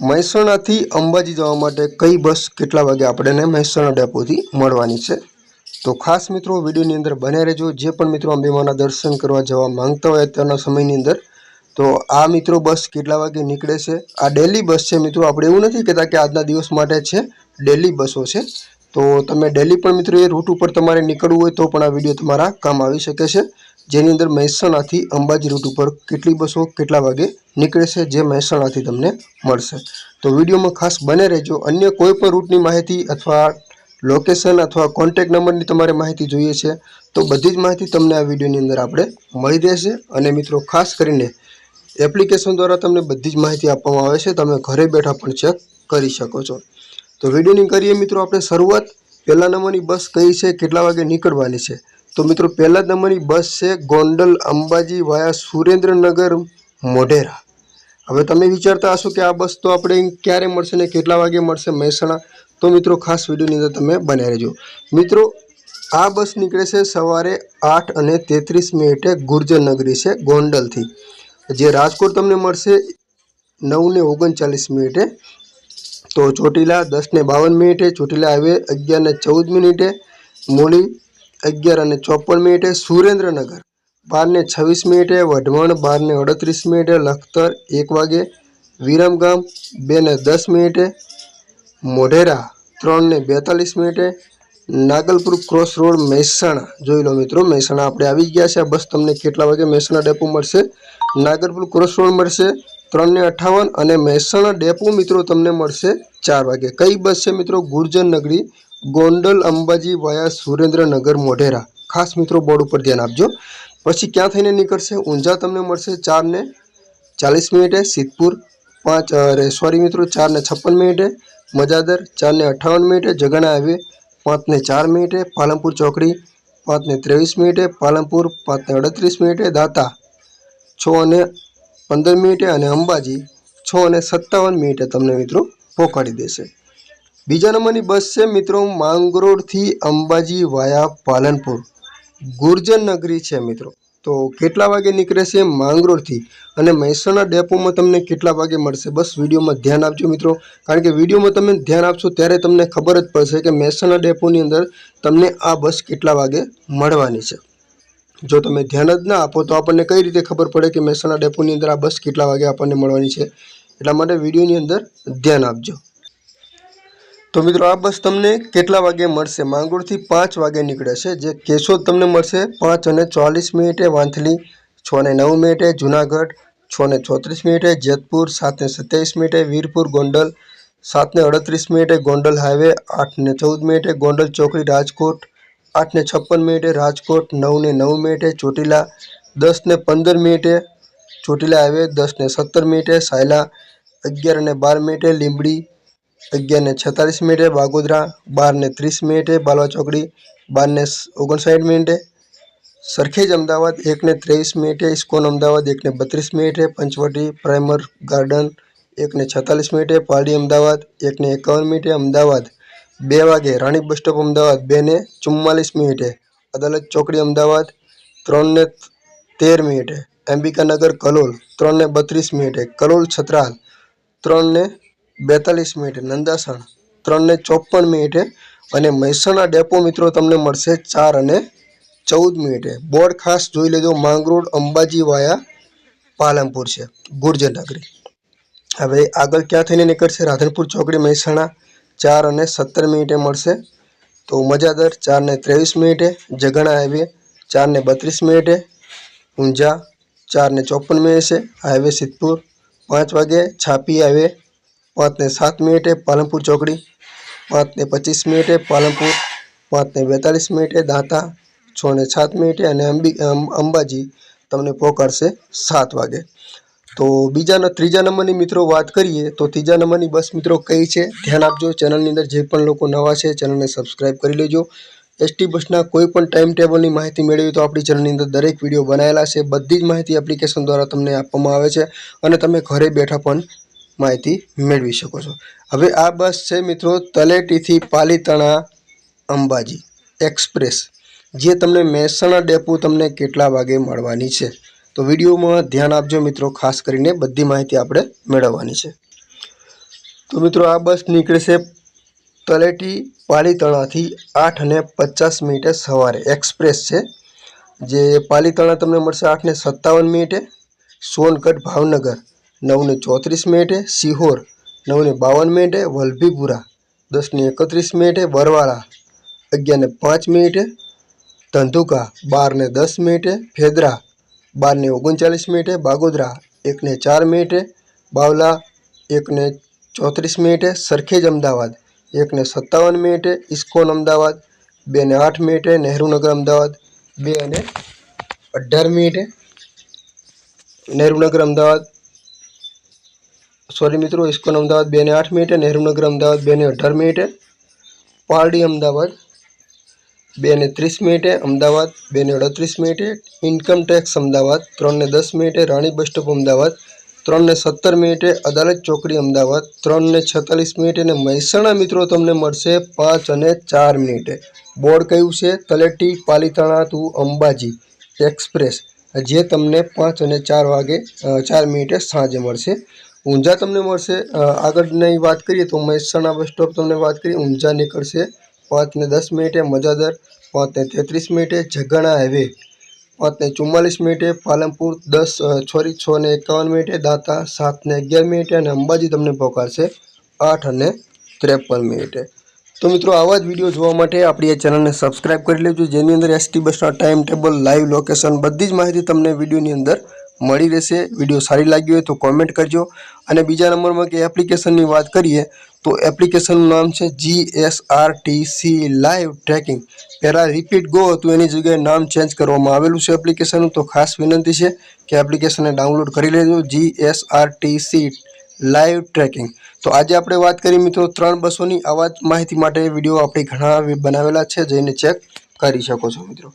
મહેસાણાથી અંબાજી જવા માટે કઈ બસ કેટલા વાગે આપણને મહેસાણા ડેપોથી મળવાની છે? તો ખાસ મિત્રો, વિડીયોની અંદર બને રહેજો. જે પણ મિત્રો અંબેમાના દર્શન કરવા જવા માંગતા હોય અત્યારના સમયની અંદર, તો આ મિત્રો બસ કેટલા વાગે નીકળે છે? આ ડેલી બસ છે મિત્રો. આપણે એવું નથી કહેતા કે આજના દિવસ માટે છે, ડેલી બસો છે. તો તમે ડેલી પણ મિત્રો એ રૂટ ઉપર તમારે નીકળવું હોય તો પણ આ વીડિયો તમારા કામ આવી શકે છે. જેની અંદર મહેસાણાથી અંબાજી રૂટ ઉપર કેટલી બસો કેટલા વાગે નીકળે છે જે મહેસાણાથી તમને મળશે. તો વિડીયોમાં ખાસ બને રહેજો. અન્ય કોઈ પણ રૂટની માહિતી અથવા લોકેશન અથવા કોન્ટેક નંબરની તમારે માહિતી જોઈએ છે, તો બધી જ માહિતી તમને આ વિડીયોની અંદર આપણે મળી રહેશે. અને મિત્રો, ખાસ કરીને એપ્લિકેશન દ્વારા તમને બધી જ માહિતી આપવામાં આવે છે. તમે ઘરે બેઠા પણ ચેક કરી શકો છો. તો વિડીયોની કરીએ મિત્રો, આપણે શરૂઆત. પહેલા નંબરની બસ કઈ છે, કેટલા વાગે નીકળવાની છે? તો મિત્રો, પહેલા નંબરની બસ છે ગોંડલ અંબાજી વાયા સુરેન્દ્રનગર મોઢેરા. હવે તમે વિચારતા હશો કે આ બસ તો આપણે ક્યારે મળશે ને કેટલા વાગે મળશે મહેસાણા? તો મિત્રો, ખાસ વિડીયોની અંદર તમે બન્યા રહેજો. મિત્રો, આ બસ નીકળે છે સવારે આઠ અને તેત્રીસ મિનિટે ગુર્જરનગરી છે ગોંડલથી. જે રાજકોટ તમને મળશે નવ ને ઓગણચાલીસ મિનિટે. તો ચોટીલા દસ ને બાવન મિનિટે, ચોટીલા આવે અગિયાર ને ચૌદ મિનિટે મૂળી અગિયાર અને ચોપન મિનિટે સુરેન્દ્રનગર, બારને છવ્વીસ મિનિટે વઢવણ, બારને અડત્રીસ મિનિટે લખતર, એક વાગે વિરમગામ બે ને દસ મિનિટે મોઢેરા, ત્રણને બેતાલીસ મિનિટે નાગલપુર ક્રોસ રોડ, મહેસાણા. જોઈ લો મિત્રો, મહેસાણા આપણે આવી ગયા છે. આ બસ તમને કેટલા વાગે મહેસાણા ડેપો મળશે? નાગલપુર ક્રોસ રોડ મળશે ત્રણને અઠાવન અને મહેસાણા ડેપો મિત્રો તમને મળશે ચાર વાગે. કઈ બસ છે મિત્રો? ગુર્જર નગરી ગોંડલ, અંબાજી વાયા સુરેન્દ્રનગર, મોઢેરા. ખાસ મિત્રો, બોર્ડ ઉપર ધ્યાન આપજો. પછી ક્યાં થઈને નીકળશે? ઊંઝા તમને મળશે ચાર ને ચાલીસ મિનિટે. સિદ્ધપુર પાંચ અરે સોરી મિત્રો, ચાર ને છપ્પન મિનિટે. મજાદર ચાર ને અઠ્ઠાવન મિનિટે. જગણા હાઈવે પાંચ ને ચાર મિનિટે. પાલનપુર ચોકડી પાંચ ને ત્રેવીસ મિનિટે. પાલનપુર પાંચ ને અડત્રીસ મિનિટે. દાતા છ અને પંદર મિનિટે. અને અંબાજી છ અને સત્તાવન મિનિટે તમને મિત્રો પહોંચાડી દેશે. બીજા નંબરની બસ છે મિત્રો માંગરોળથી અંબાજી વાયા પાલનપુર. ગુર્જર નગરી છે મિત્રો. તો કેટલા વાગે નીકળે છે માંગરોળથી? અને મહેસાણા ડેપોમાં તમને કેટલા વાગે મળશે? બસ વિડીયોમાં ધ્યાન આપજો મિત્રો. કારણ કે વિડીયોમાં તમે ધ્યાન આપશો ત્યારે તમને ખબર જ પડશે કે મહેસાણા ડેપોની અંદર તમને આ બસ કેટલા વાગે મળવાની છે. જો તમે ધ્યાન જ ના આપો તો આપણને કઈ રીતે ખબર પડે કે મહેસાણા ડેપોની અંદર આ બસ કેટલા વાગે આપણને મળવાની છે? એટલા માટે વિડીયોની અંદર ધ્યાન આપજો. તો મિત્રો આ બસ તમને કેટલા વાગે મળશે? માંગરોળથી પાંચ વાગે નીકળે છે, જે કેશોદ તમને મળશે પાંચ અને ચોલીસ મિનિટે, વાંથલી છ ને નવ મિનિટે, જુનાગઢ છ ને ચોત્રીસ મિનિટે, જેતપુર સાત ને સત્યાવીસ મિનિટે, વીરપુર ગોંડલ સાત ને અડત્રીસ મિનિટે, ગોંડલ હાઈવે આઠ ને ચૌદ મિનિટે, ગોંડલ ચોકડી રાજકોટ આઠ ને છપ્પન મિનિટે, રાજકોટ નવ ને નવ મિનિટે, ચોટીલા દસ ને પંદર મિનિટે, ચોટીલા હાઈવે દસ ને સત્તર મિનિટે, સાયલા અગિયાર અને બાર મિનિટે, લીંબડી અગિયાર ને છેતાલીસ મિનિટે વાગોદરા, બારને ત્રીસ મિનિટે બાલવા ચોકડી, બારને ઓગણસાઠ મિનિટે સરખેજ અમદાવાદ, એકને ત્રેવીસ મિનિટે ઇસ્કોન અમદાવાદ, એકને બત્રીસ મિનિટે પંચવટી પ્રાઇમર ગાર્ડન, એકને છેતાલીસ મિનિટે પારડી અમદાવાદ, એકને એકાવન મિનિટે અમદાવાદ, બે વાગે રાણી બસ સ્ટોપ અમદાવાદ, બેને ચુમ્માલીસ મિનિટે અદાલત ચોકડી અમદાવાદ, ત્રણને તેર મિનિટે અંબિકાનગર કલોલ, ત્રણને બત્રીસ મિનિટે કલોલ છત્રાલ ત્રણ ને બેતાલીસ મિનિટે, નંદાસણ ત્રણ ને ચોપન મિનિટે અને મહેસાણા ડેપો મિત્રો તમને મળશે ચાર અને ચૌદ મિનિટે. બોર્ડ ખાસ જોઈ લેજો, માંગરોળ, અંબાજી વાયા પાલનપુર છે. ગુર્જર નગરી. હવે આગળ ક્યાં થઈને નીકળશે? રાધનપુર ચોકડી, મહેસાણા ચાર અને સત્તર મિનિટે મળશે. તો મજાદર ચાર ને ત્રેવીસ મિનિટે, જગણા હાઈવે ચાર ને બત્રીસ મિનિટે, ઊંઝા ચાર ને ચોપન મિનિટે હાઈવે સિદ્ધપુર પાંચ વાગે, છાપી હાઈવે પાંચ ને સાત મિનિટે પાલનપુર ચોકડી પાંચને પચીસ મિનિટે પાલનપુર પાંચને બેતાલીસ મિનિટે દાંતા છને સાત મિનિટે અને અંબી અંબાજી તમને પહોંચાડશે સાત વાગે. તો બીજાના ત્રીજા નંબરની મિત્રો વાત કરીએ, તો ત્રીજા નંબરની બસ મિત્રો કઈ છે? ધ્યાન આપજો, ચેનલની અંદર જે પણ લોકો નવા છે, ચેનલને સબસ્ક્રાઈબ કરી લેજો. એસટી બસના કોઈ પણ ટાઈમ ટેબલની માહિતી મેળવી તો આપણી ચેનલની અંદર દરેક વીડિયો બનાવેલા છે. બધી જ માહિતી એપ્લિકેશન દ્વારા તમને આપવામાં આવે છે અને તમે ઘરે બેઠા પણ માહિતી મેળવી શકો છો. હવે આ બસ છે મિત્રો તલેટીથી પાલીતાણા અંબાજી એક્સપ્રેસ, જે તમને મહેસાણા ડેપો તમને કેટલા વાગે મળવાની છે. તો વિડીયોમાં ધ્યાન આપજો મિત્રો, ખાસ કરીને બધી માહિતી આપણે મેળવવાની છે. તો મિત્રો આ બસ નીકળશે તલેટી પાલીતાણાથી આઠ અને પચાસ મિનિટે સવારે. એક્સપ્રેસ છે, જે પાલીતાણા તમને મળશે આઠને સત્તાવન મિનિટે સોનગઢ ભાવનગર. નવને ચોત્રીસ મિનિટે સિહોર નવને બાવન મિનિટે વલભીપુરા, દસને એકત્રીસ મિનિટે બરવાળા, અગિયારને પાંચ મિનિટે ધંધુકા, બારને દસ મિનિટે ફેદરા, બારને ઓગણચાલીસ મિનિટે બાગોદરા, એકને ચાર મિનિટે બાવલા, એકને ચોત્રીસ મિનિટે સરખેજ અમદાવાદ, એકને સત્તાવન મિનિટે ઇસ્કોન અમદાવાદ, બેને આઠ મિનિટે નહેરુનગર અમદાવાદ બે અને અઢાર મિનિટે નહેરુનગર અમદાવાદ સોરી મિત્રો, ઇસ્કોન અમદાવાદ બે ને આઠ મિનિટે નહેરુનગર અમદાવાદ બે ને અઢાર મિનિટે પારડી અમદાવાદ બે ને ત્રીસ મિનિટે અમદાવાદ બે ને અડત્રીસ મિનિટે ઇન્કમ ટેક્સ અમદાવાદ ત્રણ ને દસ મિનિટે રાણી બસ સ્ટોપ અમદાવાદ ત્રણ ને સત્તર મિનિટે અદાલત ચોકડી અમદાવાદ ત્રણ ને છેતાલીસ મિનિટે અને મહેસાણા મિત્રો તમને મળશે પાંચ અને ચાર મિનિટે બોર્ડ કયું છે? Taleti, Palitana to Ambaji express. જે તમને પાંચ અને ચાર વાગે ચાર મિનિટે સાંજે મળશે. ઊંઝા તમને મળશે. આગળની વાત કરીએ તો મહેસાણા બસ સ્ટોપ તમને વાત કરીએ. ઊંઝા નીકળશે. પાંચ ને દસ મિનિટે મજાદર પાંચ ને તેત્રીસ મિનિટે જગણા હાઈવે પાંચ ને ચુમ્માલીસ મિનિટે પાલનપુર, દસ છોરી છ ને એકાવન મિનિટે દાંતા સાત ને અગિયાર મિનિટે અને અંબાજી તમને પહોંચાડશે આઠ અને ત્રેપન મિનિટે. તો મિત્રો, આવા જ વીડિયો જોવા માટે આપણી આ ચેનલને સબસ્ક્રાઇબ કરી લેજો. જેની અંદર એસટી બસના ટાઈમ ટેબલ લાઈવ લોકેશન બધી જ માહિતી તમને વિડીયોની અંદર મળી રહેશે. વીડિયો સારી લાગી હોય તો કોમેન્ટ કરજો. અને બીજા નંબરમાં કે એપ્લિકેશનની વાત કરીએ, તો એપ્લિકેશનનું નામ છે G S R T C live tracking પહેલાં રિપીટ ગો હતું, એની જગ્યાએ નામ ચેન્જ કરવામાં આવેલું છે એપ્લિકેશનનું તો ખાસ વિનંતી છે કે એપ્લિકેશનને ડાઉનલોડ કરી લેજો G S R T C live tracking તો આજે આપણે વાત કરી મિત્રો ત્રણ બસોની આવા માહિતી માટે વીડિયો આપણે ઘણા બનાવેલા છે, જઈને ચેક કરી શકો છો મિત્રો.